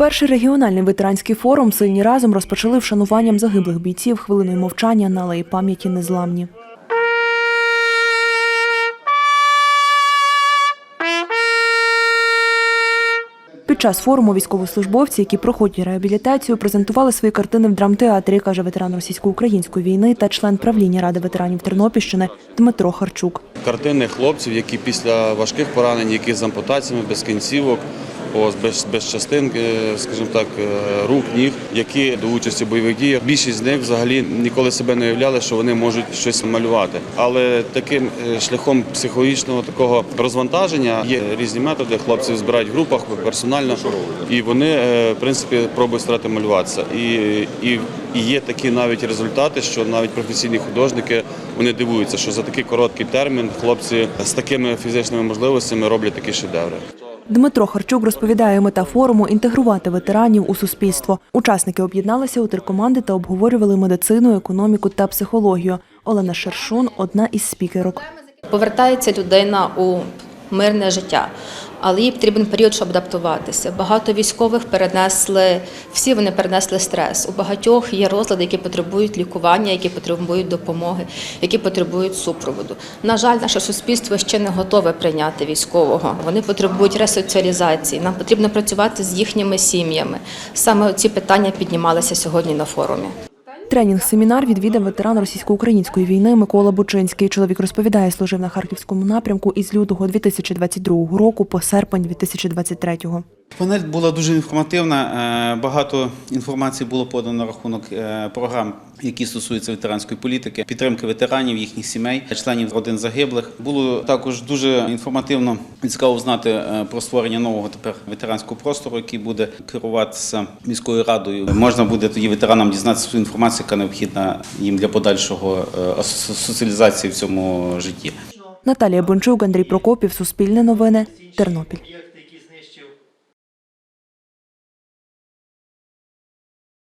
Перший регіональний ветеранський форум Сильні разом розпочали вшануванням загиблих бійців хвилиною мовчання на алеї пам'яті незламні. Під час форуму військовослужбовці, які проходять реабілітацію, презентували свої картини в драмтеатрі, каже ветеран російсько-української війни та член правління Ради ветеранів Тернопільщини Дмитро Харчук. Картини хлопців, які після важких поранень, які з ампутаціями, без кінцівок, ось, без, без частин, скажімо так, е, рук, ніг, які до участі в бойових діях. Більшість з них взагалі ніколи себе не уявляли, що вони можуть щось малювати. Але таким е, шляхом психологічного такого розвантаження є різні методи. Хлопці збирають в групах персонально, і вони, е, в принципі, пробують старати малюватися. І, і, і є такі навіть результати, що навіть професійні художники вони дивуються, що за такий короткий термін хлопці з такими фізичними можливостями роблять такі шедеври. Дмитро Харчук розповідає, мета форуму інтегрувати ветеранів у суспільство. Учасники об'єдналися у три команди та обговорювали медицину, економіку та психологію. Олена Шершун одна із спікерок. Повертається людина у мирне життя, але їй потрібен період, щоб адаптуватися. Багато військових перенесли, всі вони перенесли стрес. У багатьох є розлади, які потребують лікування, які потребують допомоги, які потребують супроводу. На жаль, наше суспільство ще не готове прийняти військового. Вони потребують ресоціалізації. Нам потрібно працювати з їхніми сім'ями. Саме ці питання піднімалися сьогодні на форумі. Тренінг-семінар відвідав ветеран російсько-української війни Микола Бучинський. Чоловік розповідає, служив на харківському напрямку із лютого 2022 року по серпень 2023. Панель була дуже інформативна. е, Багато інформації було подано на рахунок е, програм, які стосуються ветеранської політики, підтримки ветеранів, їхніх сімей, членів родин загиблих. Було також дуже інформативно і цікаво знати е, про створення нового тепер ветеранського простору, який буде керуватися міською радою. Можна буде тоді ветеранам дізнатися всю інформацію, яка необхідна їм для подальшого соціалізації в цьому житті. Наталія Бончук, Андрій Прокопів, Суспільне новини, Тернопіль.